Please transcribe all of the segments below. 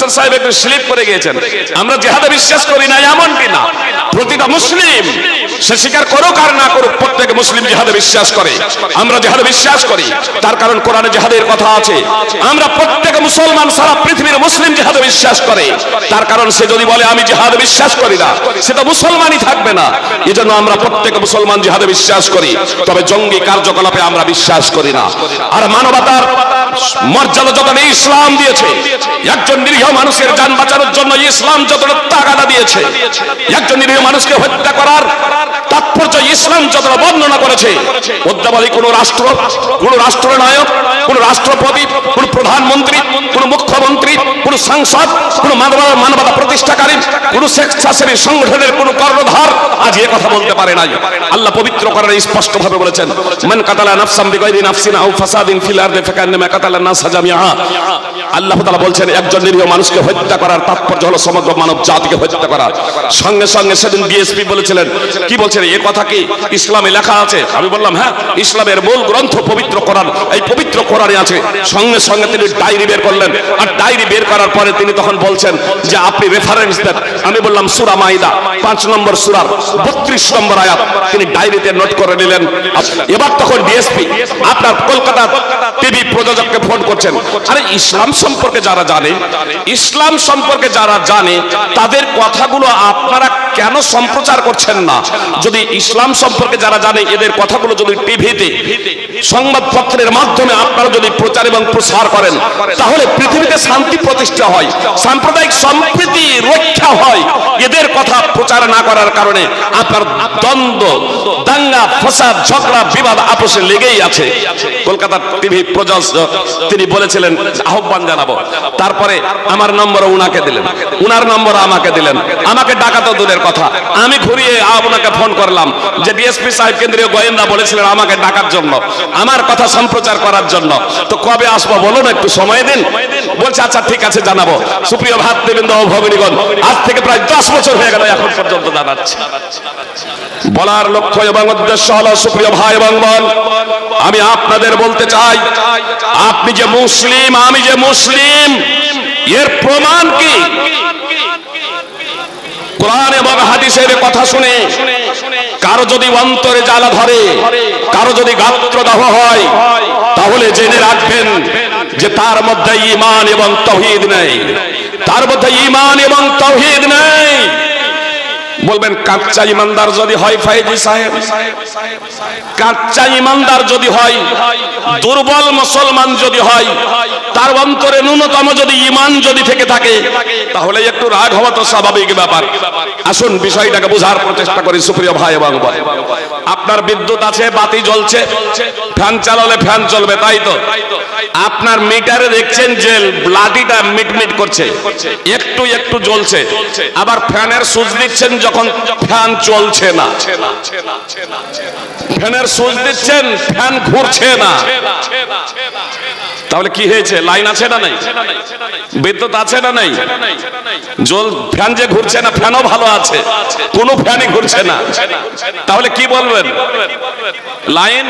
Master সাহেব একটু slip করে গিয়েছেন। আমরা জেহাদে বিশ্বাস করি না এমনটি না? প্রতিটা মুসলিম, সে স্বীকার করুক আর না করুক, প্রত্যেক মুসলিম জেহাদে বিশ্বাস করে। আমরা জেহাদে বিশ্বাস করি, তার কারণ কোরআনে জেহাদের কথা আছে। আমরা প্রত্যেক মুসলমান সারা পৃথিবীর মুসলিম জেহাদে বিশ্বাস করে। তার কারণ সে যদি বলে, আমি জেহাদে বিশ্বাস করি না সেটা মুসলমানই থাকবে না। এজন্য আমরা প্রত্যেক মুসলমান জেহাদে বিশ্বাস করি। তবে জঙ্গি কার্যকলাপে আমরা বিশ্বাস করি না। আর মানবতার মর্যাদা যতটা ইসলাম দিয়েছে, একজন নিরীহ মানুষের যান বাঁচানোর জন্য ইসলাম যতটা তাগাদা দিয়েছে, একজন নিরীহ মানুষকে হত্যা করার তাৎপর্য ইসলাম যতটা বর্ণনা করেছে অদ্যাবধি কোন রাষ্ট্র, কোন রাষ্ট্রনায়ক, কোন রাষ্ট্রপতি, কোন প্রধানমন্ত্রী, কোন মুখ্যমন্ত্রী কোন সাংসদ, কোন মানবতা প্রতিষ্ঠাকারী, কোন স্বেচ্ছাসেবী সংগঠনের কোন কর্ণধার আজ এ কথা বলতে পারে নাই। আল্লাহ পবিত্র করার স্পষ্ট ভাবে বলেছেন, মান কাতালা নাফসাম বিগাইরি নাফসিন আও ফাসাদিন ফিল আরদি ফাকান্নামা কাতালা নাস জামিআ। আল্লাহ তাআলা বলছেন, একজন নিরীহ মানুষকে হত্যা করার তাৎপর্য হলো সমগ্র মানব জাতিকে হত্যা করা। সঙ্গে সঙ্গে সেদিন বিএসপি বলেছিলেন, কি বলছেন? এই কথা কি ইসলামে লেখা আছে? আমি বললাম হ্যাঁ ইসলামের মূল গ্রন্থ পবিত্র কোরআন। এই পবিত্র কোরআনে আছে, সঙ্গে সঙ্গে তিনি ডায়েরি বের করলেন। আর ডায়েরি বের করার পরে তিনি তখন বলছেন যে আপনি রেফারেন্স দেন। আমি বললাম, সূরা মাইদা পাঁচ নম্বর সূরার 32 নম্বর আয়াত। তিনি ডায়েরিতে নোট করে নিলেন এবার তখন ডিএসপি আপনার কলকাতা টিভি প্রযোজককে ফোন করছেন। আরে, ইসলাম সম্পর্কে যারা জানে, ইসলাম সম্পর্কে যারা জানে, তাদের কথাগুলো আপনারা কেন সম্প্রচার করছেন না? যদি ইসলাম সম্পর্কে যারা জানে, এদের কথাগুলো যদি টিভিতে সংবাদপত্রের মাধ্যমে আপনারা যদি প্রচার এবং প্রসার করেন, তাহলে পৃথিবীতে শান্তি প্রতিষ্ঠা হয়, সাম্প্রদায়িক সম্প্রীতি রক্ষা হয়। এদের কথা প্রচার না করার কারণে আপনার দ্বন্দ্ব, দাঙ্গা, ফসাদ, ঝগড়া, বিবাদ আপোষে লেগেই আছে। কলকাতা টিভি প্রযোজক তিনি বলেছিলেন, আহ্বান জানাব। তারপরে আমার নম্বর উনাকে দিলেন। উনার নম্বর আমাকে দিলেন। আমাকে ডাকা তো দূরের কথা। আমি ঘুরিয়ে আপনাকে ফোন করলাম যে ডিএসপি সাহেব কেন্দ্রীয় গোয়েন্দা বলেছিলেন আমাকে ডাকার জন্য। আমার কথা সম্প্রচার করার জন্য। তো কবে আসব বলুন একটু সময় দিন। বলছে আচ্ছা ঠিক আছে, জানাব। সুপ্রিয় ভাত দেবেন ভগনীগণ, আজ থেকে প্রায় দশ বছর হয়ে গেল এখন পর্যন্ত জানাচ্ছে। বলার লক্ষ্য এবং উদ্দেশ্য হলো, সুপ্রিয় ভাই এবং বোন, আমি আপনাদের বলতে চাই, আপনি যে মুসলিম, আমি যে মুসলিম, এর প্রমাণ কি? কোরআন এবং হাদিসের কথা শুনে কারও যদি অন্তরে জ্বালা ধরে কারও যদি গাত্রদাহ হয়, তাহলে জেনে রাখবেন যে তার মধ্যে ইমান এবং তহিদ নেই। তার মধ্যে ইমান এবং তহিদ নেই। বলবেন কাচ্চা ইমানদার যদি হয় ফাইজি সাহেব। কাচ্চা ইমানদার যদি হয়, দুর্বল মুসলমান যদি হয়, তার অন্তরে ন্যূনতম যদি ইমান যদি থেকে থাকে, তাহলে একটু রাগ হওয়া তো স্বাভাবিক ব্যাপার। আসুন, বিষয়টাকে বোঝার প্রচেষ্টা করি, সুপ্রিয় ভাই এবং। আপনার বিদ্যুৎ আছে, বাতি জ্বলছে, ফ্যান চালালে ফ্যান চলবে তাই তো? আপনার মিটারে দেখছেন যে লাঠিটা মিটমিট করছে, একটু একটু জ্বলছে, আবার ফ্যানের সুইচ দিচ্ছেন যখন ফ্যান চলছে না। ফ্যানের সুইচ দিচ্ছেন, ফ্যান ঘুরছে না। তাহলে কি হয়েছে? লাইন আছে না নাই? বিদ্যুৎ আছে না নাই? জল ফ্যান যে ঘুরছে না, ফ্যানও ভালো আছে। কোনো ফ্যানই ঘুরছে না। তাহলে কি বলবেন? লাইন?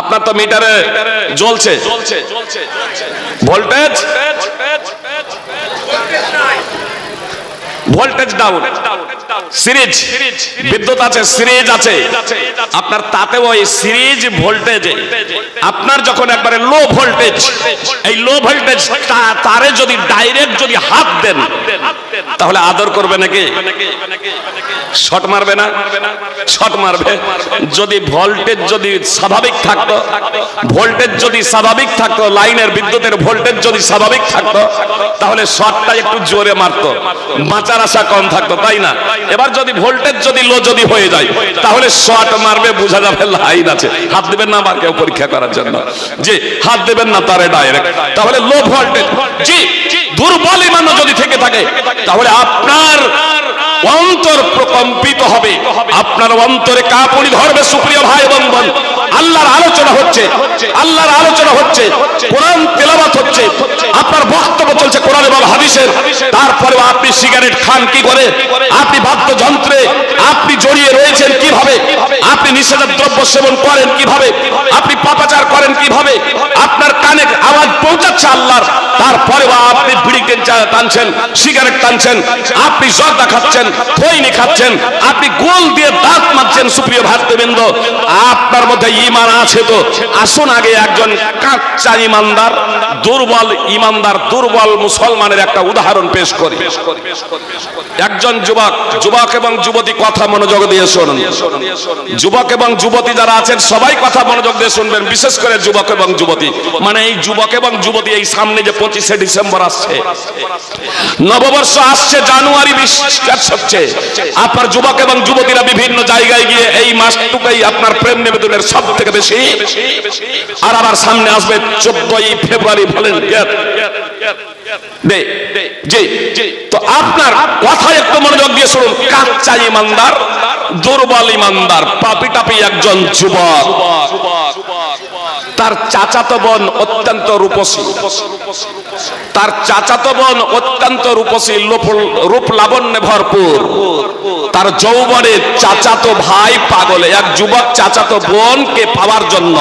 আপনার তো মিটারে জ্বলছে। ভোল্টেজ? ভোল্টেজ ডাউন সিরিজ বিদ্যুৎ আছে সিরিজ আছে। আপনার তাতেও ওই সিরিজ ভোল্টেজে। আপনার যখন একবারে লো ভোল্টেজ। এই লো ভোল্টেজ তারে যদি ডাইরেক্ট যদি হাত দেন তাহলে আদর করবে নাকি? শট মারবে না? শট মারবে। যদি ভোল্টেজ যদি স্বাভাবিক থাকতো ভোল্টেজ যদি স্বাভাবিক থাকতো লাইনের বিদ্যুতের ভোল্টেজ যদি স্বাভাবিক থাকতো তাহলে শটটা একটু জোরে মারতো। বাঁচার আশা কম থাকতো তাই না? এবার যদি ভোল্টেজ যদি লো যদি হয়ে যায়, তাহলে শট মারবে, বোঝা যাবে লাইন আছে। হাত দেবেন না আবার কেউ পরীক্ষা করার জন্য। জি, হাত দেবেন না, তারে ডাইরেক্ট তাহলে লো ভোল্টেজ জি, দুর্বল ইমানও যদি থেকে থাকে, তাহলে আপনার অন্তর প্রকম্পিত হবে। আপনার অন্তরে কাপড়ি ধরবে সুপ্রিয় ভাই এবং বোন। আল্লাহর আলোচনা হচ্ছে, আল্লাহর আলোচনা হচ্ছে, কোরআন তেলাবাত হচ্ছে, আপনার বক্তব্য চলছে কোরআন এবং হাদিসের। তারপরেও আপনি সিগারেট খান কি করে? আপনি বাদ্যযন্ত্রে, আপনি জড়িয়ে রয়েছেন কীভাবে? আপনি নিষেধের দ্রব্য সেবন করেন কীভাবে? আপনি পাপাচার করেন কীভাবে? আপনার কানে আওয়াজ পৌঁছাচ্ছে আল্লাহর তারপরেও আপনি বিড়ি টেনচা- টানছেন, সিগারেট টানছেন, আপনি জর্দা খাচ্ছেন খৈনি খাচ্ছেন, আপনি গোল দিয়ে দাঁত মারছেন সুপ্রিয় ভাতৃবৃন্দ, আপনার মধ্যে ইমান আছে তো। আসুন আগে একজন কাচ্চা ইমানদার দুর্বল ইমানদার দুর্বল মুসলমানের একটা উদাহরণ পেশ করি। একজন যুবক যুবক এবং যুবতী কথা মনোযোগ দিয়ে শুনুন। যুবক এবং যুবতী যারা আছেন, সবাই কথা মনোযোগ দিয়ে শুনবেন, বিশেষ করে যুবক এবং যুবতী। মানে এই যুবক এবং যুবতী এই সামনে যে পঁচিশে ডিসেম্বর আসছে। নববর্ষ আসছে, জানুয়ারি বিশ্বাস হচ্ছে আপনার যুবক এবং যুবতীরা বিভিন্ন জায়গায় গিয়ে এই মাসটুকাই আপনার প্রেম নিবেদনের সব থেকে বেশি। আর আবার সামনে আসবে চোদ্দই ফেব্রুয়ারি ভলেন্টিয়ার। আপনার কথা একটু মনোযোগ দিয়ে শুনুন। কাচ্চা ইমানদার, দুর্বল ইমানদার, পাপি টাপি একজন যুবক। তার চাচাতো বোন অত্যন্ত রূপসী। তার চাচাতো বোন অত্যন্ত রূপসী রূপ লাবণ্যে ভরপুর। তার যৌবনে চাচাতো ভাই পাগলে, এক যুবক চাচাতো বোনকে পাওয়ার জন্য,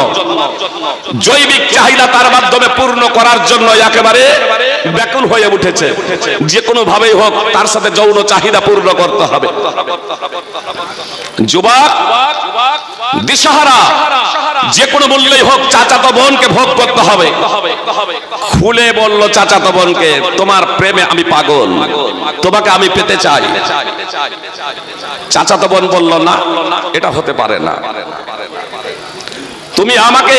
জৈবিক চাহিদা তার মাধ্যমে পূর্ণ করার জন্য একেবারে ব্যাকুল হয়ে উঠেছে। যে কোনো ভাবেই হোক তার সাথে যৌন চাহিদা পূর্ণ করতে হবে। যুবক দিশাহারা যে কোনো বললেই হোক চাচাতো বোনকে ভোগ করতে হবে। খুলে বলল, চাচাতো বোনকে, তোমার প্রেমে আমি পাগল। তোমাকে আমি পেতে চাই। চাচাতো বোন বলল, না, এটা হতে পারে না। তুমি আমাকে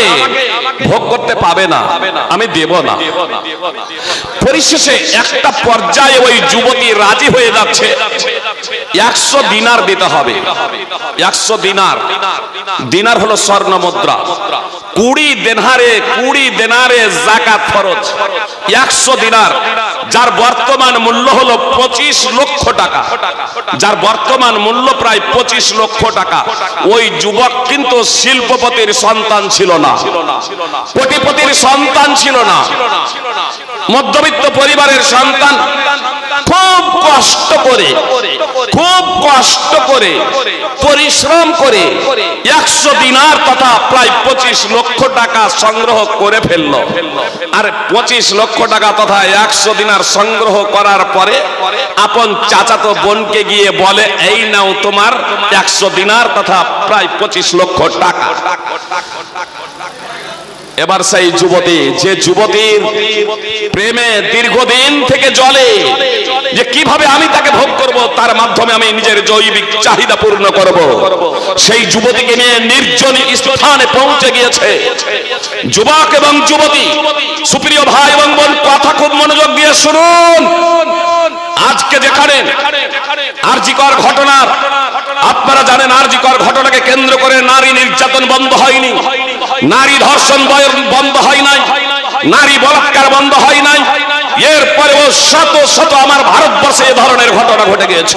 ভোগ করতে পাবে না। আমি দেব না। পরিশেষে একটা পর্যায়ে ওই যুবতী রাজি হয়ে যাচ্ছে। একশো দিনার দিতে হবে। একশো দিনার। দিনার হলো স্বর্ণ মুদ্রা। কুড়ি দেনারে কুড়ি দেনারে জাকাত ফরজ। একশো দিনার, যার বর্তমান মূল্য হলো পঁচিশ লক্ষ টাকা। যার বর্তমান মূল্য প্রায় পঁচিশ লক্ষ টাকা। ওই যুবক কিন্তু শিল্পপতির সন্তান ছিল না। কোটিপতির সন্তান ছিল না। মধ্যবিত্ত পরিবারের সন্তান খুব কষ্ট করে, খুব কষ্ট করে, পরিশ্রম করে একশো দিনার তথা প্রায় পঁচিশ লক্ষ টাকা সংগ্রহ করে ফেলল। আর পঁচিশ লক্ষ টাকা তথা একশো দিনার সংগ্রহ করার পরে আপন চাচাতো বোনকে গিয়ে বলে, এই নাও তোমার একশো দিনার তথা প্রায় পঁচিশ লক্ষ টাকা। এবার সেই যুবতী, যে যুবতীর প্রেমে দীর্ঘদিন থেকে জলে, যে কীভাবে আমি তাকে ভোগ করব, তার মাধ্যমে আমি নিজের জৈবিক চাহিদা পূর্ণ করব। সেই যুবতীকে নিয়ে নির্জন স্থানে পৌঁছে গিয়েছে। যুবক এবং যুবতী, সুপ্রিয় ভাই এবং বোন, কথা খুব মনোযোগ দিয়ে শুনুন। আজকে যেখানে আরজিকর ঘটনার, আপনারা জানেন আরজিকর ঘটনাকে কেন্দ্র করে নারী নির্যাতন বন্ধ হয়নি। নারী ধর্ষণ বন্ধ হয় নাই। নারী বলাৎকার বন্ধ হয় নাই। এরপরেও শত শত আমার ভারতবর্ষে এ ধরনের ঘটনা ঘটে গিয়েছে।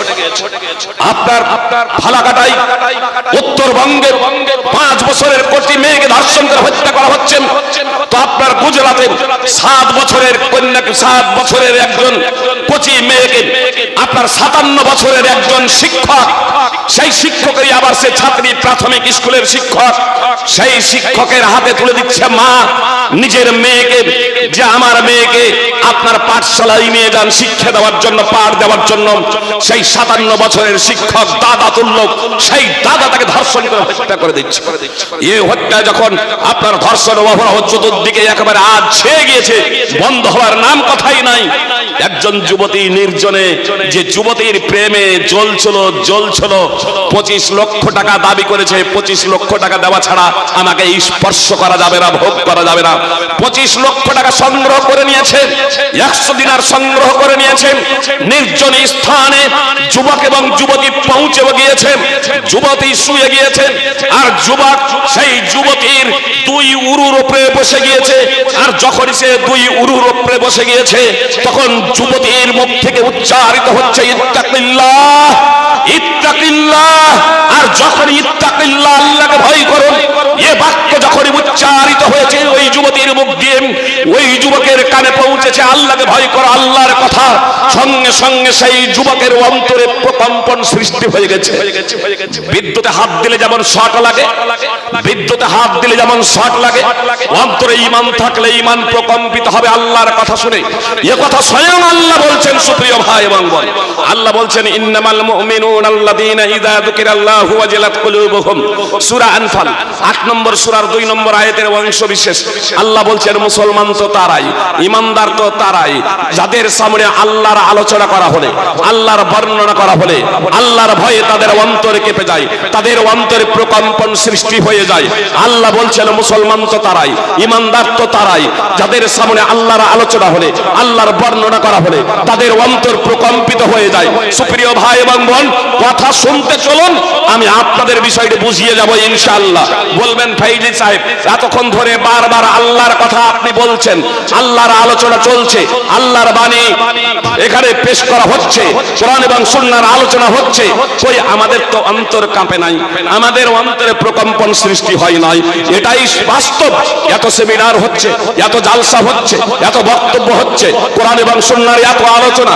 আপনার আপনার ফালাকাটাই উত্তরবঙ্গের পাঁচ বছরের কোটি মেয়েকে ধর্ষণ করে হত্যা করা হচ্ছে। তো আপনার গুজরাটে সাত বছরের কন্যাকে সাত বছরের একজন কচি মেয়েকে আপনার সাতান্ন বছরের একজন শিক্ষক, সেই শিক্ষকেরই আবার সে ছাত্রী প্রাথমিক স্কুলের শিক্ষক, সেই শিক্ষকের হাতে তুলে দিচ্ছে মা, নিজের মেয়েকে, যে আমার মেয়েকে আপনার পাঠশালায় নিয়ে যান শিক্ষা দেওয়ার জন্য পাঠ দেওয়ার জন্য সেই সাতান্ন বছরের শিক্ষক দাদা তুল্য, সেই দাদা তাকে ধর্ষণ করে হত্যা করে দিচ্ছে। এ হত্যা যখন আপনার ধর্ষণ অপরাহ চতুর্দিকে একেবারে আজ ছেয়ে গিয়েছে, বন্ধ হওয়ার নাম কথাই নাই। একজন যুবতী নির্জনে যে যুবতীর প্রেমে জ্বলছিল জ্বলছিল, পঁচিশ লক্ষ টাকা দাবি করেছে, পঁচিশ লক্ষ টাকা দেওয়া ছাড়া আমাকে স্পর্শ করা যাবে না, ভোগ করা যাবে না। পঁচিশ লক্ষ টাকা সংগ্রহ করে নিয়েছে, একশো দিনার সংগ্রহ করে নিয়েছে নির্জন স্থানে যুবক এবং যুবতী পৌঁছে গিয়েছে, যুবতী শুয়ে গিয়েছেন আর যুবক সেই যুবতীর দুই উরুর উপরে বসে গিয়েছে, আর যখন সে দুই উরুর উপরে বসে গিয়েছে, তখন যুবতীর মুখ থেকে উচ্চারিত হচ্ছে, ইত্তাকিল্লাহ! ইত্তাকিল্লাহ, আর যখন ইত্তাকিল্লাহ আল্লাহকে ভয় করুন এ বাক্য যখন উচ্চারিত হয়েছে, ওই যুবতীর মুখ দিয়ে, ওই যুবকের কানে পৌঁছেছে, আল্লাহকে ভয় আল্লাহর কথা। সঙ্গে সঙ্গে সেই যুবকের অন্তরে প্রকম্পন সৃষ্টি হয়ে গেছে। বিদ্যুতে হাত দিলে যেমন শট লাগে, বিদ্যুতে হাত দিলে যেমন শট লাগে, অন্তরে ইমান থাকলে ইমান প্রকম্পিত হবে আল্লাহর কথা শুনে। এ কথা স্বয়ং আল্লাহ বলছেন, সুপ্রিয় ভাই এবং আল্লাহ বলছেন, ইন্নামাল মুমিনুন আল্লাযীনা যুকিরাল্লাহু ওয়াজিলাত কুলুবুহুম সূরা আনফাল 8 নম্বর সূরার 2 নম্বর আয়াতের অংশ বিশেষ আল্লাহ বলছেন, মুসলমান তো তারাই যাদের সামনে প্রকম্পন সৃষ্টি হয়ে যায়। আল্লাহ বলছেন, মুসলমান তো তারাই, ইমানদার তো তারাই, যাদের সামনে আল্লাহর আলোচনা হলে, আল্লাহর বর্ণনা করা হলে, তাদের অন্তর প্রকম্পিত হয়ে যায়। সুপ্রিয় ভাই এবং বোন কথা শুনতে চলুন, আমি আপনাদের বিষয়টি বুঝিয়ে যাব ইনশাআল্লাহ। বলবেন ফাইজি সাহেব, এতক্ষণ ধরে বারবার আল্লাহর কথা আপনি বলছেন, আল্লাহর আলোচনা চলছে, আল্লাহর বাণী এখানে পেশ করা হচ্ছে, কোরআন এবং সুন্নাহর আলোচনা হচ্ছে, কই আমাদের তো অন্তর কাঁপে নাই, আমাদের অন্তরে প্রকম্পন সৃষ্টি হয় নাই, এটাই বাস্তব, এত সেমিনার হচ্ছে, এত জালসা হচ্ছে, এত বক্তব্য হচ্ছে, কোরআন এবং সুন্নাহর এত আলোচনা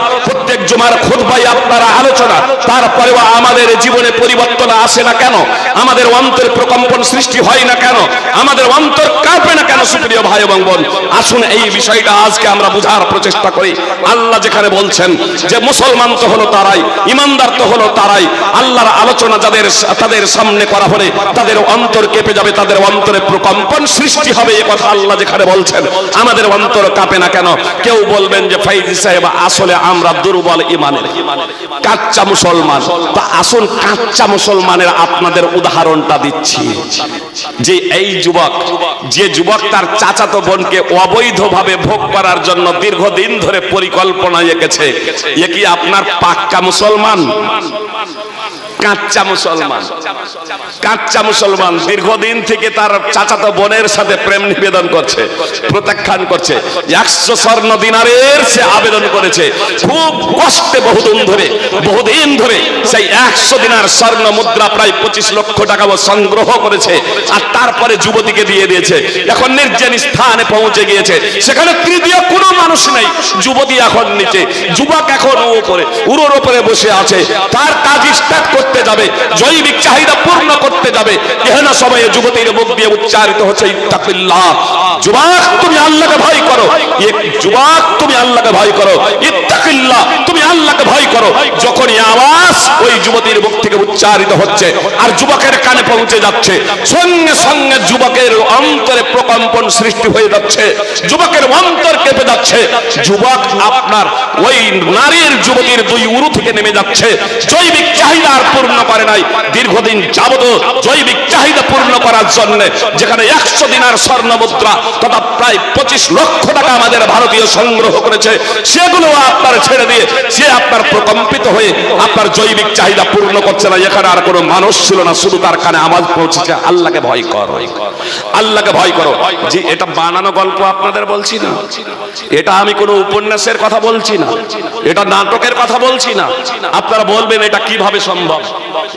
জুমার খুতবায় আপনারা আলোচনা, তারপরেও আমাদের জীবনে পরিবর্তন আসে না কেন? আমাদের অন্তরে প্রকম্পন সৃষ্টি হয় না কেন? আমাদের অন্তর কাঁপে না কেন, সুপ্রিয় ভাই এবং বোন? আসুন এই বিষয়টা আজকে আমরা বোঝার প্রচেষ্টা করি। আল্লাহ যেখানে বলছেন যে মুসলমান তো হলো তারাই, ইমানদার তো হলো তারাই, আল্লাহর আলোচনা যাদের তাদের সামনে করা হলে তাদের অন্তর কেঁপে যাবে, তাদের অন্তরে প্রকম্পন সৃষ্টি হবে এ কথা আল্লাহ যেখানে বলছেন। আমাদের অন্তর কাঁপে না কেন? কেউ বলবেন যে ফাইজি সাহেব, আসলে আমরা দুর্বল ইমানের। কাচ্চা মুসলমান। তা আসুন কাচ্চা মুসলমানের আপনাদের উদাহরণটা দিচ্ছি। যে এই যুবক, যে যুবক তার চাচাতো বোনকে অবৈধভাবে ভোগ করার জন্য দীর্ঘদিন ধরে পরিকল্পনা এঁকেছে। এ কি আপনার পাক্কা মুসলমান? কাচ্চা মুসলমান। কাচ্চা মুসলমান দীর্ঘদিন থেকে তার চাচাতো বোনের সাথে প্রেম নিবেদন করছে, প্রত্যাখ্যান করছে। একশো স্বর্ণ দিনারের সে আবেদন করেছে। খুব কষ্টে বহুদিন ধরে বহুদিন ধরে সেই একশো দিনার স্বর্ণ মুদ্রা প্রায় পঁচিশ লক্ষ টাকা সংগ্রহ করেছে আর তারপরে যুবতীকে দিয়ে দিয়েছে। এখন নির্জন স্থানে পৌঁছে গিয়েছে। সেখানে তৃতীয় কোনো মানুষ নেই। যুবতী এখন নিচে, যুবক এখন উপরে উড়োর উপরে বসে আছে। তার কাজ স্টার্ট করতে যাবে, জৈবিক চাহিদা পূর্ণ করতে যাবে। এহেন সময়ে যুবতীর মুখ দিয়ে উচ্চারিত হচ্ছে, ইত্তাকিল্লাহ। যুবক, তুমি আল্লাহকে ভয় করো। যুবক, তুমি আল্লাহকে ভয় করো। ইত্তাকিল্লাহ, তুমি আল্লাহকে ভয় করো। যখনই আওয়াজ ওই যুবতীর মুখ থেকে উচ্চারিত হচ্ছে, আর যুবকের কানে পৌঁছে যাচ্ছে, সঙ্গে সঙ্গে যুবকের অন্তরে প্রকম্পন সৃষ্টি হয়ে যাচ্ছে, যুবকের অন্তর কেঁপে যাচ্ছে। যুবক আপনার ওই নারীর যুবতীর দুই উরু থেকে নেমে যাচ্ছে। জৈবিক চাহিদা আর পূর্ণ করে নাই। দীর্ঘদিন যাবত জৈবিক চাহিদা পূর্ণ করার জন্য যেখানে একশো দিনার স্বর্ণ মুদ্রা তথা প্রায় পঁচিশ লক্ষ টাকা আমাদের ভারতীয় সংগ্রহ করেছে, সেগুলো আপনার ছেড়ে দিয়ে সে আপনার প্রকম্পিত হয়ে আপনার জৈবিক চাহিদা পূর্ণ করছে না। এখানে আর কোনো মানুষ ছিল না, শুধু তার কানে আওয়াজ পৌঁছেছে, আল্লাহকে ভয় করো, আল্লাহকে ভয় করো। যে এটা বানানো গল্প আপনাদের বলছি না। এটা আমি কোনো উপন্যাসের কথা বলছি না। এটা নাটকের কথা বলছি না। আপনারা বলবেন এটা কীভাবে সম্ভব?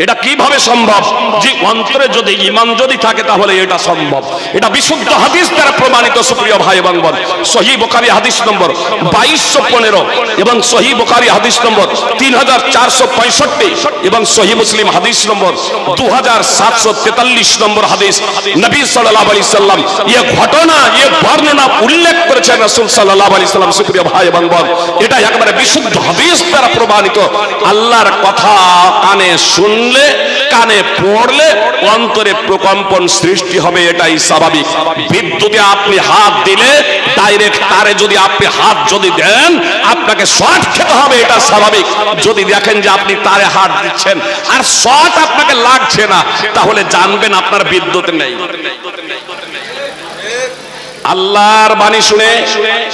এটা কীভাবে সম্ভব? যে অন্তরে যদি ইমান যদি থাকে, তাহলে এটা সম্ভব। এটা বিশুদ্ধ হাদিস দ্বারা প্রমাণিত, সুপ্রিয় ভাই এবং বোন সহি বোকারি হাদিস নম্বর বাইশশো পনেরো এবং সহি বোকারি হাদিস নম্বর তিন হাজার চারশো পঁয়ষট্টি এবং সহি মুসলিম হাদিস নম্বর দু হাজার সাতশো তেতাল্লিশ নম্বর হাদিস। নবী সাল্লাহ আলি সাল্লাম ইয়ে ঘটনা ইয়ে বর্ণনা উল্লেখ করেছেন রসুল সাল্লাহ আলি সাল্লাম, সুপ্রিয় ভাই এবং বোন এটা একেবারে বিশুদ্ধ হাদিস প্রমাণিত। আল্লাহর কথা কানে শুনলে, কানে পড়লে অন্তরে প্রকম্পন সৃষ্টি হবে, এটাই স্বাভাবিক। বিদ্যুতে আপনি হাত দিলে ডাইরেক্ট তারে যদি আপনি হাত যদি দেন, আপনাকে শর্ট খেতে হবে, এটা স্বাভাবিক। যদি দেখেন যে আপনি তারে হাত দিচ্ছেন, আর শর্ট আপনাকে লাগছে না, তাহলে জানবেন আপনার বিদ্যুৎ নেই। আল্লাহর বাণী শুনে,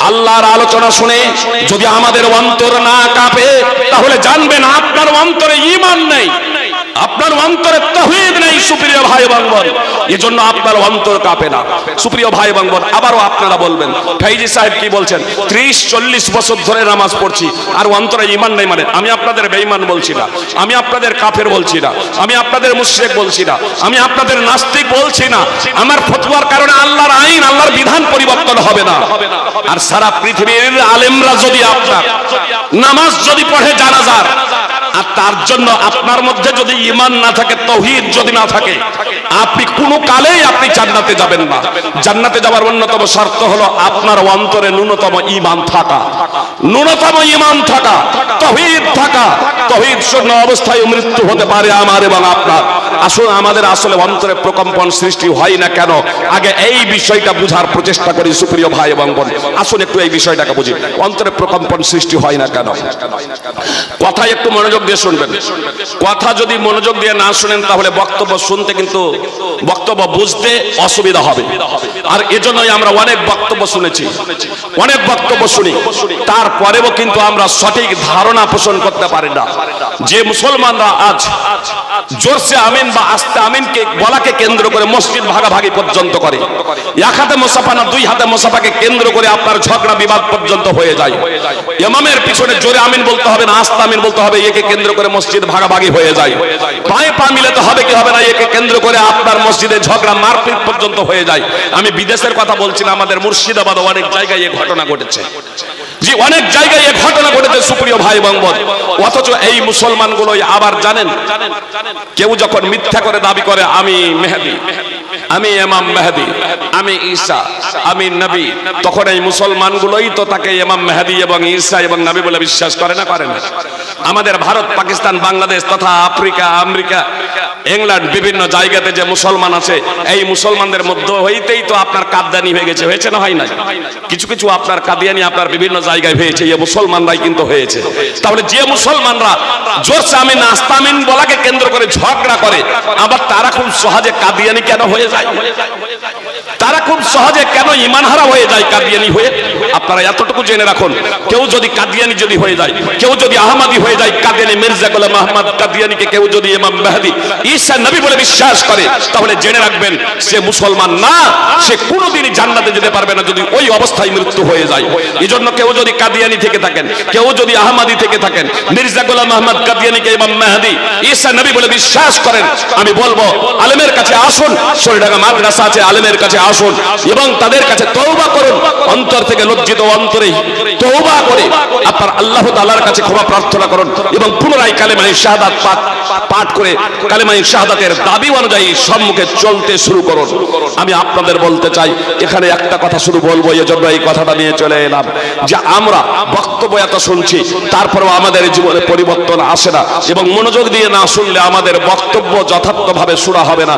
আল্লাহর আলোচনা শুনে যদি আমাদের অন্তর না কাঁপে, তাহলে জানবেন আপনার অন্তরে ইমান নেই। আপনার অন্তরে তহিদ নেই, সুপ্রিয় ভাই এবং বোন এজন্য আপনার অন্তর কাঁপে না। সুপ্রিয় ভাই এবং বোন আবারও আপনারা বলবেন, ফাইজি সাহেব কি বলছেন? ত্রিশ, চল্লিশ বছর ধরে নামাজ পড়ছি, আর অন্তরে ইমান নেই মানে আমি আপনাদের বেঈমান বলছি না, আমি আপনাদের কাফের বলছি না, আমি আপনাদের মুশরিক বলছি না, আমি আপনাদের নাস্তিক বলছি না, আমার ফতোয়ার কারণে আল্লাহর আইন, আল্লাহর বিধান পরিবর্তন হবে না। আর সারা পৃথিবীর আলেমরা যদি আপনার নামাজ যদি পড়ে জানাজার আর তার জন্য আপনার মধ্যে যদি ইমান না থাকে, তহিদ যদি না থাকে, আপনি কোনো কালেই আপনি জান্নাতে যাবেন না। জান্নাতে যাওয়ার অন্যতম শর্ত হলো আপনার অন্তরে ন্যূনতম ইমান থাকা। ন্যূনতম ইমান থাকা, তহিদ থাকা। তহিদ শূন্য অবস্থায় মৃত্যু হতে পারে আমার এবং আপনার। আসলে আমাদের আসলে অন্তরে প্রকম্পন সৃষ্টি হয় না কেন? আগে এই বিষয়টা বুঝার প্রচেষ্টা করি, সুপ্রিয় ভাই এবং বোন। আসুন একটু এই বিষয়টাকে বুঝি। অন্তরে প্রকম্পন সৃষ্টি হয় না কেন? কথা একটু মনোযোগ দিয়ে শুনবেন। কথা যদি মনোযোগ দিয়ে না শুনেন, তাহলে বক্তব্য শুনতে কিন্তু, বক্তব্য বুঝতে অসুবিধা হবে। আর এজন্যই আমরা অনেক বক্তব্য শুনেছি। অনেক বক্তব্য শুনি। তারপরেও কিন্তু আমরা সঠিক ধারণা পোষণ করতে পারি না। যে মুসলমানরা আজ জোরসে আমিন বা আস্তে আমিনকে বলাকে কেন্দ্র করে মসজিদ ভাগাভাগি পর্যন্ত করে। এক হাতে মোসাফা না, দুই হাতে মোসাফাকে কেন্দ্র করে আপনার ঝগড়া বিবাদ পর্যন্ত হয়ে যায়। ইমামের পিছনে জোরে আমিন বলতে হবে না, আস্তে আমিন বলতে হবে, একে কেন্দ্র করে মসজিদ ভাগাভাগি হয়ে যায়। পায়ে পা মিলাতে হবে কি হবে না, একে কেন্দ্র করে আপনার মসজিদে ঝগড়া মারপিট পর্যন্ত হয়ে যায়। আমি বিদেশের কথা বলছি না, আমাদের মুর্শিদাবাদ অনেক জায়গায় এই ঘটনা ঘটেছে। যে অনেক জায়গায় এই ঘটনা ঘটেছে সুপ্রিয় ভাই এবং অথচ এই মুসলমানগুলো আবার জানেন, কেউ যখন মিথ্যা করে দাবি করে, আমি মেহেদি, আমি এমাম মেহেদি, আমি ঈসা, আমি নবী। তখন এই মুসলমানগুলোই তো তাকে এমাম মেহেদি এবং ঈসা এবং নবী বলে বিশ্বাস করে না করে না। আমাদের ভারত, পাকিস্তান, বাংলাদেশ তথা আফ্রিকা, আমেরিকা ইংল্যান্ড বিভিন্ন জায়গাতে যে মুসলমান আছে, এই মুসলমানদের মধ্যে হইতেই তো আপনার কাদ্দানি হয়ে গেছে, হয়েছে না হয় না কিছু কিছু আপনার কাদিয়ানি আপনার বিভিন্ন জায়গায় হয়েছে, এই মুসলমানরাই কিন্তু হয়েছে। তাহলে যে মুসলমানরা জোরসে আমি নাস্তামিন বলাকে কেন্দ্র করে ঝগড়া করে, আবার তারা খুব সহজে কাদিয়ানি কেন হয়ে যায়? তারা খুব সহজে কেন ইমান হারা হয়ে যায় কাদিয়ানি হয়ে? আপনারা এতটুকু জেনে রাখুন। কেউ যদি কাদিয়ানি যদি হয়ে যায়, কেউ যদি আহমাদি হয়ে যায়, কাদিয়ানি মির্জা গোলাম আহমদ কাদিয়ানিকে কেউ যদি ইমাম মেহেদি, ঈসা নবী বলে বিশ্বাস করে, তাহলে জেনে রাখবেন, সে মুসলমান না, সে কোনোদিনই জান্নাতে যেতে পারবে না যদি ওই অবস্থায় মৃত্যু হয়ে যায়। এই জন্য কেউ যদি কাদিয়ানি থেকে থাকেন, কেউ যদি আহমাদি থেকে থাকেন, মির্জা গোলাম আহমদ কাদিয়ানিকে ইমাম মেহেদি, ঈসা নবী বলে বিশ্বাস করেন। আমি বলব, আলেমের কাছে আসুন শরীরডাঙ্গা মাদ্রাসা আছে, আলেমের কাছে আসুন এবং তাদের কাছে তওবা করুন। অন্তর থেকে লজ্জিত অন্তরে তওবা করে আপনার আল্লাহ তাআলার কাছে ক্ষমা প্রার্থনা করুন এবং পুনরায় কালেমায়ে শাহাদাত পাঠ পাঠ করে কালেমায়ে শাহাদাতের দাবি অনুযায়ী সম্মুখে চলতে শুরু করুন। আমি আপনাদের বলতে চাই, এখানে একটা কথা শুধু বলব, এজন্য এই কথাটা নিয়ে চলে এলাম যে আমরা বক্তব্য এত শুনছি, তারপরেও আমাদের জীবনে পরিবর্তন আসে না এবং মনোযোগ দিয়ে না শুনলে আমাদের বক্তব্য যথার্থভাবে শোনা হবে না।